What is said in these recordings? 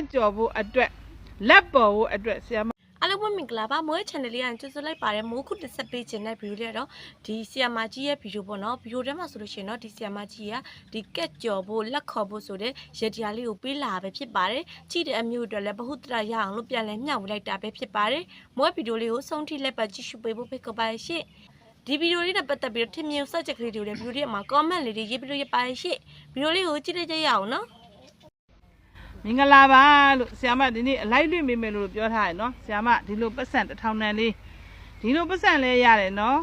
တ်ကြော်ဖို့အတွက်လက်ပေါ်ဖို့အတွက်ဆီယမအားလုံးပဲမင်္ဂလာပါမိုး channel လေးကကြိုဆိုလိုက်ပါတယ်မိုးခုတစ်ဆက်ပေးခြင်းတဲ့ဗီဒီယိုလေးကတော့ဒီဆီယာမကြီးရဲ့ဗီဒီယိုပေါ့နော်ဗီဒီယိုထဲမှာဆိုလို့ရှိရင်တော့ဒီဆီယာမကြီးကဒီကက်ကြော်ဖို့လက်ခေါ်ဖို့ဆိုတဲ့ရတရားလေးကိုပေးလာပဲဖြစ်ပါတယ်ကြည့်တဲ့အမျိုးအတွက်လည်းဘ ഹു တရရအောင်လို့ပြန်လဲမျှဝေလိုက်တာပဲဖြစ်ပါတယ်မိုးဗီဒီယိုလေးကိုဆုံးထိလက်ပတ်ကြည့်ရှုပေးဖို့ဖိတ်ခေါ်ပါရှင့်ဒီဗီဒီယိုလေးနဲ့ပတ်သက်ပြီးတော့ထင်မြင်စက်ချက်ကလေးတွေကိုလည်းဗီဒီယိုလေးမှာ comment လေးတွေရေးပြီးတော့ရပါရှင့်ဗီဒီယိုလေးကိုကြည့်လိုက်ကြရအောင်နော် မင်္ဂလာပါလို့ဆီယမဒီနေ့အလိုက်လွင့်မိမယ်လို့ပြောထားရယ်နော်ဆီယမဒီလိုပတ်စံတစ်ထောင်တန်လေးဒီလိုပတ်စံလေးရတယ်နော်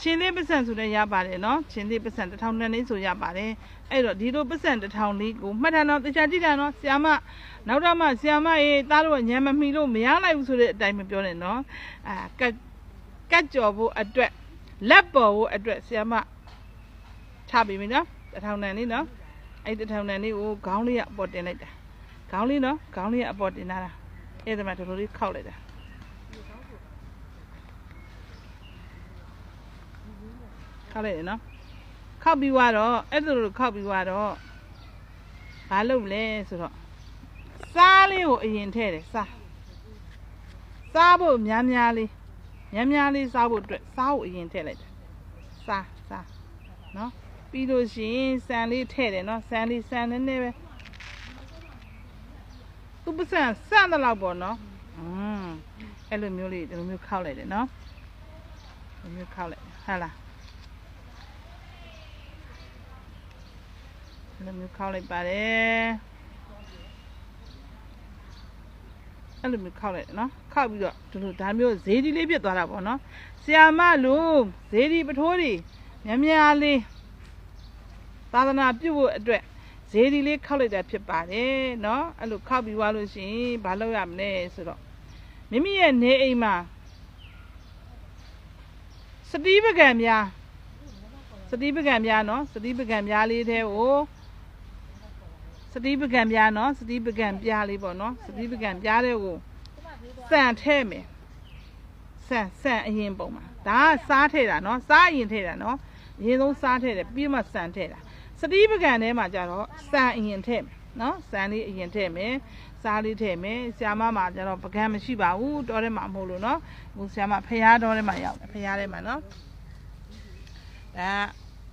ချင်းလေးပတ်စံဆိုလည်းရပါတယ်နော်ချင်းလေးပတ်စံတစ်ထောင်တန်လေးဆိုရပါတယ်အဲ့တော့ဒီလိုပတ်စံတစ်ထောင်လေးကိုမှတ်ထားတော့တခြားကြည့်တာနော်ဆီယမနောက်တော့မှဆီယမရေသားတို့ကညံမမီလို့မရလိုက်ဘူးဆိုတဲ့အတိုင်းမပြောနဲ့နော်အာကတ်ကတ်ကြော်ဖို့အတွက်လက်ပေါ်ဖို့အတွက်ဆီယမချပြီပြီနော်တစ်ထောင်တန်လေးနော်အဲ့တစ်ထောင်တန်လေးကိုခေါင်းလေးကအပေါ်တင်လိုက်တာ ခေါင်းလေးနော်ခေါင်းလေးကအပေါ်တင်လာတာအဲ့ဒါမှတော်တော်လေးခောက်လိုက်တာခောက်လိုက်တယ်နော်ခောက်ပြီးသွားတော့အဲ့ဒါလိုခောက်ပြီးသွားတော့ဘာလုပ်လဲဆိုတော့စားလေးကိုအရင်ထည့်တယ်စားစားဖို့များများလေးများများလေးစားဖို့အတွက်စားကိုအရင်ထည့်လိုက်တယ်စားစားနော်ပြီးလို့ရှိရင်ဆန်လေးထည့်တယ်နော်ဆန်လေးဆန်နည်းနည်းပဲ သူပစံစတဲ့လောက်ပေါ့နော်อืมအဲ့လိုမျိုးလေးဒီလိုမျိုးခောက်လိုက်တယ်နော်ဒီလိုမျိုးခောက်လိုက်ဟာလားဒီလိုမျိုးခောက်လိုက်ပါတယ်အဲ့လိုမျိုးခောက်လိုက်တယ်နော်ခောက်ပြီးတော့ဒီလိုဒါမျိုးဈေးဒီလေးပြစ်သွားတာပေါ့နော်ဆီယာမလို့ဈေးဒီပထိုးဒီများများလေးသာသနာပြုဖို့အတွက် ဈေးဒီလေးခောက်လိုက်တာဖြစ်ပါတယ်เนาะအဲ့လိုခောက်ပြီးသွားလို့ရှိရင်ဘာလုပ်ရမလဲဆိုတော့မိမိရဲ့နေအိမ်မှာစတိပကံများစတိပကံများเนาะစတိပကံများလေးတဲ့ကိုစတိပကံများเนาะစတိပကံပြားလေးပေါ့เนาะစတိပကံပြားတဲ့ကိုစံထဲ့မယ်စံစံအရင်ပုံမှာဒါကစားထဲ့တာเนาะစားအရင်ထဲ့တာเนาะအရင်ဆုံးစားထဲ့တယ်ပြီးမှစံထဲ့တာ စတိပကံထဲမှာကြတော့စံအရင်ထည့်မယ်နော်စံလေးအရင်ထည့်မယ်စားလေးထည့်မယ်ဆ iam မမှာကြတော့ပကံမရှိပါဘူးတောထဲမှာမဟုတ်လို့နော်ဟိုဆ iam မဖျားတောထဲမှာရောက်တယ်ဖျားထဲမှာနော်ဒါ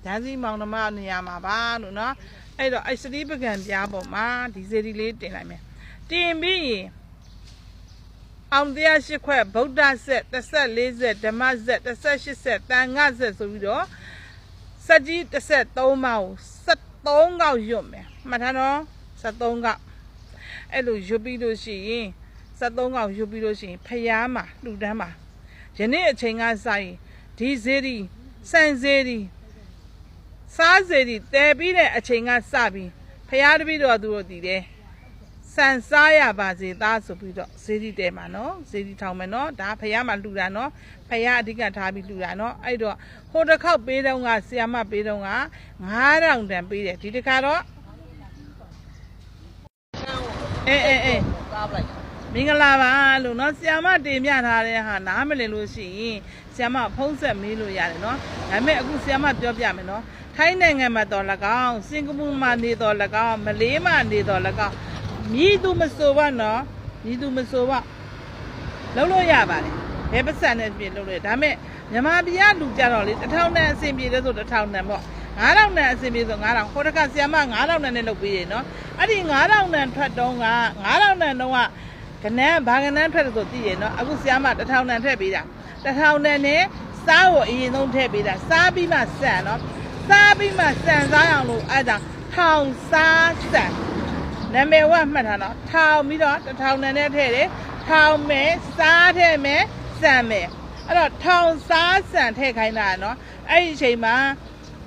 ဓာတ်စီမောင်နှမနေရာမှာပါလို့နော်အဲ့တော့အဲ့စတိပကံပြားပေါ်မှာဒီစေဒီလေးတင်လိုက်မယ်တင်ပြီးရင်အောင်တရားရှိခွက်ဗုဒ္ဓဆက်34ဆက်ဓမ္မဆက်38ဆက်တန်ငါဆက်ဆိုပြီးတော့စက်ကြီးတစ်ဆက် 3မောက်73កောက်ရွတ်မယ်မှတ်ထားနော်73កောက်အဲ့လိုရွတ်ပြီးလို့ရှိရင်73កောက်ရွတ်ပြီးလို့ရှိရင်ဖျားမှာလှူဒန်းမှာယနေ့အချိန်ကစရင်ဒီဇေဒီစံဇေဒီစားဇေဒီတဲပြီးတဲ့အချိန်ကစပြီးဖျားတပည့်တော်သူတို့တည်တယ် ဆန်စားရပါစေသားဆိုပြီးတော့ဇေဒီတဲမှာနော်ဇေဒီထောင်မယ်နော်ဒါဖယားမှာလှူတာနော်ဖယားအဓိကထားပြီးလှူတာနော်အဲ့တော့ဟိုတစ်ခေါက်ပေးတော့ကဆီယာမပေးတော့က9000တန်ပေးတယ်ဒီတစ်ခါတော့အေးအေးအေးမင်္ဂလာပါလို့နော်ဆီယာမတင်ပြထားတဲ့ဟာနားမလည်လို့ရှိရင်ဆီယာမဖုံးဆက်မေးလို့ရတယ်နော်ဒါပေမဲ့အခုဆီယာမပြောပြမယ်နော်ထိုင်းနိုင်ငံမှာတော်၎င်းစင်ကာပူမှာနေတော်၎င်းမလေးမှာနေတော်၎င်း မြည်သူမဆိုပါနော်မြည်သူမဆိုပါလုံးလို့ရပါတယ်ဘယ်ပတ်စံနဲ့ပြင်လုံးလို့ဒါမဲ့မြန်မာပြည်ကလူကြတော့လေတစ်ထောင်နဲ့အဆင်ပြေတယ်ဆိုတစ်ထောင်နဲ့ပေါ့9000နဲ့အဆင်ပြေဆို9000ဟိုတကဆီယမ9000နဲ့လုပ်ပေးရေနော်အဲ့ဒီ9000နဲ့ထွက်တုံးက9000နဲ့တော့ကနန်းဘာကနန်းထွက်တယ်ဆိုသိရေနော်အခုဆီယမ1000နဲ့ထည့်ပေးတာ1000နဲ့နဲ့စားကိုအရင်ဆုံးထည့်ပေးတာစားပြီးမှဆန်နော်စားပြီးမှဆန်စားအောင်လို့အဲ့ဒါထောင်စားဆန် မည်ဝမှတ်ထားတော့ထောင်ပြီးတော့တစ်ထောင်တန်နဲ့ထည့်တယ်ထောင်မယ်စားထည့်မယ်စံမယ်အဲ့တော့ထောင်စားစံထည့်ခိုင်းတာနော်အဲ့ဒီအချိန်မှာ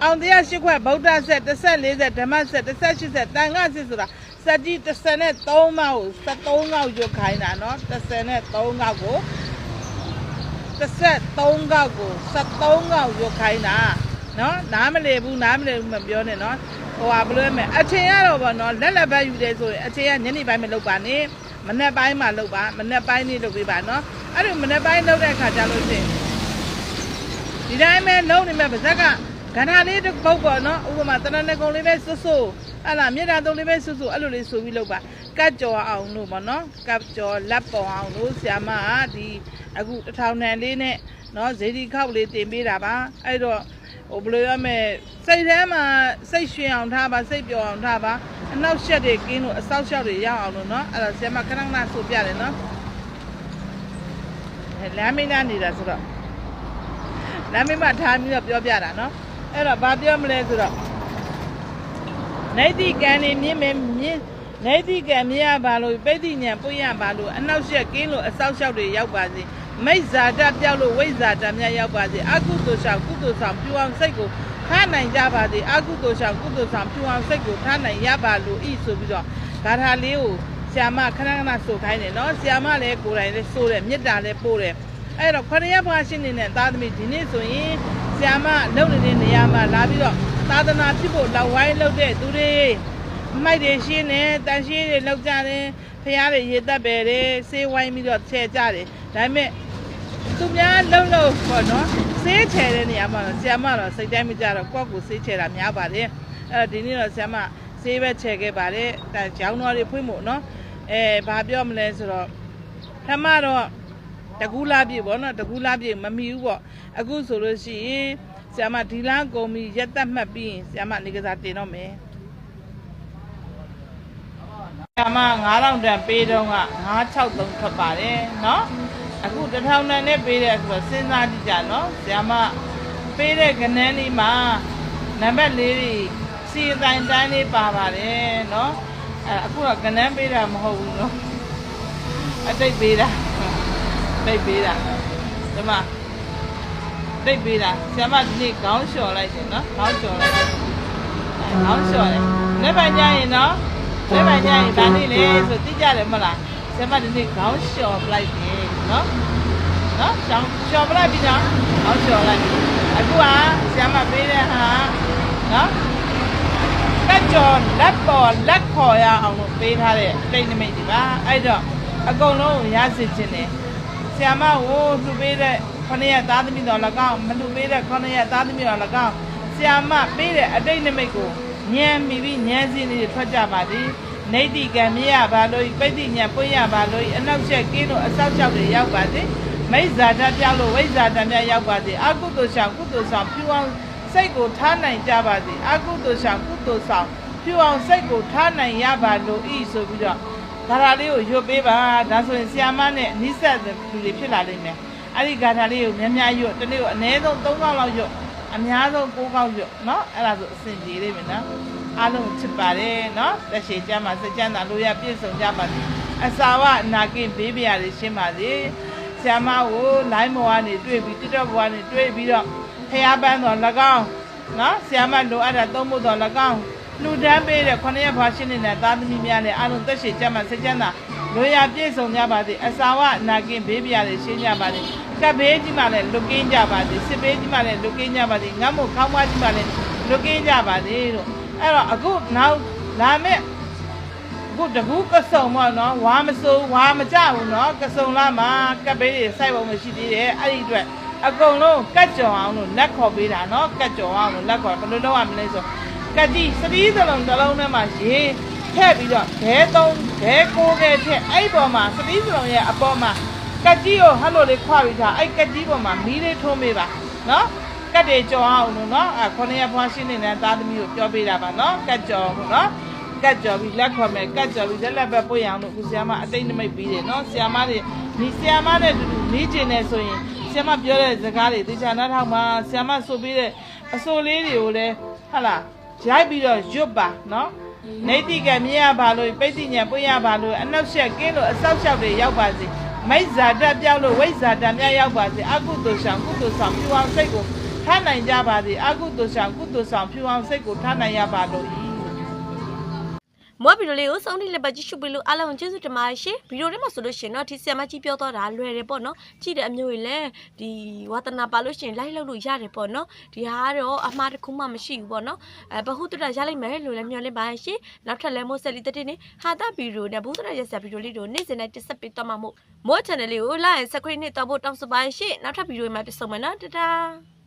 အောင်တရားရှိခွက်ဗုဒ္ဓဆက်14ဆက်ဓမ္မဆက်18ဆက်တန်ခါဆက်ဆိုတာစက်ကြီး33မောက်ကို73ငေါက်ရွတ်ခိုင်းတာနော်33ငေါက်ကို33ငေါက်ကို73ငေါက်ရွတ်ခိုင်းတာနော်နားမလည်ဘူးနားမလည်ဘူးမပြောနဲ့နော် ဟိုဟာဘယ်လိုလဲမလဲအချိန်ရတော့ဗောနော်လက်လက်ဘက်ယူတယ်ဆိုရင်အချိန်ကညနေပိုင်းမလုပ်ပါနဲ့မနေ့ပိုင်းမှလုပ်ပါမနေ့ပိုင်းနေ့လုပ်ပေးပါနော်အဲ့ဒီမနေ့ပိုင်းလုပ်တဲ့အခါကျလို့ရှိရင်ဒီတိုင်းပဲလုံးနေမဲ့ပါဇက်ကကဏ္ဍလေးတစ်ပုတ်ပေါ့နော်ဥပမာတနက်နေ့ကုံလေးပဲစွတ်စွတ်အဲ့လားမြေတာသုံးလေးပဲစွစွအဲ့လိုလေးဆိုပြီးလုပ်ပါကတ်ကြော်အောင်လို့ပေါ့နော်ကတ်ကြော်လက်ပေါ်အောင်လို့ဆရာမကဒီအခုတစ်ထောင်တန်လေးနဲ့နော်ဇေဒီခောက်လေးတင်ပေးတာပါအဲ့တော့ ဟိုဘယ်လိုရမလဲစိတ်ထဲမှာစိတ်ရွှင်အောင်ထားပါစိတ်ပျော်အောင်ထားပါအနောက်ရှက်တွေကင်းလို့အဆောက်ရှောက်တွေရအောင်လို့နော်အဲ့တော့ဆရာမခဏခဏဆိုပြတယ်နော်အဲလမ်းမင်းသားနေတာဆိုတော့လမ်းမင်းမထားပြီးတော့ပြောပြတာနော်အဲ့တော့ဘာပြောမလဲဆိုတော့နေတိကံနေမြင့်မယ်မြင့်နေတိကံမြင်ရပါလို့ပိဋိညာပွင့်ရပါလို့အနောက်ရှက်ကင်းလို့အဆောက်ရှောက်တွေရောက်ပါစေ မိစ္ဆာတပြောက်လို့ဝိဇ္ဇာတမြတ်ရောက်ပါစေအကုသိုလ်ရှောက်ကုသိုလ်ဆောင်ပြူအောင်စိတ်ကိုထားနိုင်ကြပါစေအကုသိုလ်ရှောက်ကုသိုလ်ဆောင်ပြူအောင်စိတ်ကိုထားနိုင်ရပါလို့ဤဆိုပြီးတော့ဂါထာလေးကိုဆ iam ခဏခဏဆိုခိုင်းတယ်နော်ဆ iam လည်းကိုယ်တိုင်လည်းဆိုတယ်မေတ္တာလည်းပို့တယ်အဲ့တော့ခရယဘွားရှင်နေတဲ့သားသမီးဒီနေ့ဆိုရင်ဆ iam လုံနေတဲ့နေရာမှာလာပြီးတော့သာသနာဖြစ်ဖို့လောက်ဝိုင်းလုပ်တဲ့သူတွေမိုက်တွေရှင်းတယ်တန်ရှင်းတွေလောက်ကြတယ်ဖះတွေရေတက်ပဲတယ်ဆေးဝိုင်းပြီးတော့ချဲကြတယ်ဒါပေမဲ့ သူများလုံလို့ပေါ့နော်ဆေးချဲတဲ့နေရာမှာတော့ဆ iam တော့စိတ်တိုင်းမကြတော့ကိုယ့်ကိုယ်ဆေးချဲတာများပါတယ်အဲ့တော့ဒီနေ့တော့ဆ iam ဆေးပဲချဲခဲ့ပါတယ်ဒါကြောင်းတော်တွေဖွင့်ဖို့နော်အဲဘာပြောမလဲဆိုတော့ထမတော့တကူလာပြည့်ပေါ့နော်တကူလာပြည့်မမီဘူးပေါ့အခုဆိုလို့ရှိရင်ဆ iam ဒီလန်းကုန်ပြီရက်တက်မှတ်ပြီးရင်ဆ iam နေကစားတင်တော့မယ်ဆရာမ9000တန်ပေးတော့က963ထွက်ပါတယ်เအခုတထောင်တန်နဲ့ပေးတဲ့ဆိုတော့စဉ်းစားကြည့်ကြနော်ဆရာမပေးတဲ့ကဏ္ဍလေးမှာနံပါတ်၄တွေစီတိုင်းတိုင်းလေးပါပါတယ်နော်အဲအခုကကဏ္ဍပေးတာမဟုတ်ဘူးနော်အတိတ်ပေးတာတိတ်ပေးတာဒီမှာတိတ်ပေးတာဆရာမဒီနေ့ခေါင်းလျှော်လိုက်တယ်နော်ခေါင်းလျှော်လိုက်ခေါင်းလျှော်တယ်လက်ပိုင်ကြရင်နော်လက်ပိုင်ကြရင်ဒါနေ့လေဆိုသိကြတယ်မဟုတ်လားဆရာမဒီနေ့ခေါင်းလျှော်ပလိုက်တယ် နော်နော်ရှောင်းလျှော်ပလိုက်ပြီနော်ခေါင်းလျှော်လိုက်အခုကဆရာမပေးတဲ့ဟာနော်ကတ်ကြော်လက်ပေါ်လက်ခေါ်ရအောင်လို့ပေးထားတဲ့တိတ်နမိတ်ဒီပါအဲ့တော့အကုန်လုံးရစစ်ခြင်းတယ်ဆရာမကိုလှူပေးတဲ့ခொနည်းသားသမီးတော်၎င်းမလှူပေးတဲ့ခொနည်းသားသမီးတော်၎င်းဆရာမပေးတဲ့အတိတ်နမိတ်ကိုဉာဏ်မိပြီးဉာဏ်စင်းလေးတွေထွက်ကြပါသည် နေတိကံမြရပါလို့ပိဋိညာပွင့်ရပါလို့အနောက်ကက်ကင်းလို့အဆောက်အအုံတွေရောက်ပါသည်မိစ္ဆာတပြောက်လို့ဝိဇ္ဇာတမြတ်ရောက်ပါသည်အကုသိုလ်ဆောင်ကုသိုလ်ဆောင်ဖြူအောင်စိတ်ကိုထားနိုင်ကြပါသည်အကုသိုလ်ဆောင်ကုသိုလ်ဆောင်ဖြူအောင်စိတ်ကိုထားနိုင်ရပါလို့ဤဆိုပြီးတော့ဂါထာလေးကိုရွတ်ပေးပါဒါဆိုရင်ဆီယာမနဲ့အနိစ္စလူတွေဖြစ်လာလိမ့်မယ်အဲ့ဒီဂါထာလေးကိုများများရွတ်တနေ့ကိုအနည်းဆုံး3កောက်လောက်ရွတ်အများဆုံး6កောက်ရွတ်เนาะအဲ့ဒါဆိုအဆင်ပြေလိမ့်မယ်နော် အားလုံးချစ်ပါတယ်နော်လက်ရှိကျမ်းမှာစကြမ်းသာလို့ရပြည့်စုံကြပါစေအစာဝအနာကင်းဘေးပြာတွေရှင်းပါစေဆရာမကိုလိုင်းဘဝကနေတွေ့ပြီးတက်တော့ဘဝကနေတွေ့ပြီးတော့ဖះပန်းတော်၎င်းနော်ဆရာမလိုအပ်တာသုံးဖို့တော်၎င်းလူတန်းပေးတဲ့ခொနရဘာရှင်နေတဲ့သားသမီးများနဲ့အားလုံးသက်ရှိကြမှာစကြမ်းသာလိုရာပြည့်စုံကြပါစေအစာဝအနာကင်းဘေးပြာတွေရှင်းကြပါစေကပ်ဘေးကြီးမှလည်းလူကင်းကြပါစေစစ်ဘေးကြီးမှလည်းလူကင်းကြပါစေငတ်မို့ခေါင်းမကြီးမှလည်းလူကင်းကြပါစေတို့ အဲ့တော့အခုနောက်လာမဲ့အခုတကူကစုံပေါ့နော်ဝါမစိုးဝါမကြဘူးနော်ကစုံလာမှာကပ်ပေးတွေစိုက်ပုံမရှိသေးတယ်အဲ့ဒီအတွက်အကုန်လုံးကတ်ကြော်အောင်လို့လက်ခေါ်ပေးတာနော်ကတ်ကြော်အောင်လို့လက်ခေါ်ဘယ်လိုလုပ်ရမလဲဆိုကတိစတိစလုံးတစ်လုံးထဲမှာရေထည့်ပြီးတော့ဘဲသုံးဘဲကိုးခဲထည့်အဲ့ဒီပေါ်မှာစတိစလုံးရဲ့အပေါ်မှာကတိကိုဟတ်လို့လေးခွာပြီးထားအဲ့ကတိပေါ်မှာမီးလေးထုံးပေးပါနော် ကတ်တွေကြော်အောင်လို့နော်အဲခုနှစ်ရက်ဖွားရှင်းနေတဲ့သားသမီးကိုပြောပေးတာပါနော်ကတ်ကြော်လို့နော်ကတ်ကြော်ပြီးလက်ခေါ်မယ်ကတ်ကြော်ပြီးလက်လက်ပဲပွင့်အောင်လို့ခုဆီယမအတိတ်နမိတ်ပြီးတယ်နော်ဆီယမတွေဒီဆီယမနဲ့တူတူနေကျင်နေဆိုရင်ဆီယမပြောတဲ့စကားတွေတေချာနားထောင်ပါဆီယမဆိုပြီးတဲ့အစိုးလေးတွေကိုလည်းဟဟလားရိုက်ပြီးတော့ရွတ်ပါနော်နေတိကမြင်ရပါလို့ပိဋိညာပွင့်ရပါလို့အနောက်ရှက်ကင်းလို့အဆောက်အအုံတွေရောက်ပါစေမိစ္ဆာတပြောက်လို့ဝိဇ္ဇာတမြတ်ရောက်ပါစေအကုသိုလ်ဆောင်ကုသိုလ်ဆောင်ပြူအောင်စိတ်ကို ထားနိုင်ကြပါစေအကုသိုလ်ဆောင်ကုသိုလ်ဆောင်ဖြူအောင်စိတ်ကိုထားနိုင်ရပါလို့ဤမောဗီဒီယိုလေးကိုစောင့်နေလက်ပတ်ကြည့်ရှုပြီးလို့အားလုံးကျေးဇူးတင်ပါတယ်ရှင်ဗီဒီယိုထဲမှာဆိုလို့ရှိရင်တော့ဒီဆီယမကြီးပြောတော့တာလွယ်တယ်ပေါ့နော်ကြည့်တဲ့အမျိုးကြီးလည်းဒီဝါသနာပါလို့ရှိရင်လိုက်လောက်လို့ရတယ်ပေါ့နော်ဒီဟာကတော့အမှားတစ်ခုမှမရှိဘူးပေါ့နော်အဲဘဟုတ္တရရလိုက်မယ်လို့လည်းမျှော်လင့်ပါရှင်နောက်ထပ်လည်းမိုးဆက်လီတက်တင်နေဟာတာဗီဒီယိုနဲ့ဘုသရရဆက်ဗီဒီယိုလေးတို့နေ့စဉ်နဲ့တက်ဆက်ပေးတော့မှာမို့မို့ channel လေးကို like and subscribe နဲ့တော့ဖို့တောင်းဆိုပါရှင်နောက်ထပ်ဗီဒီယိုမှာပြန်ဆုံမယ်နော်တတား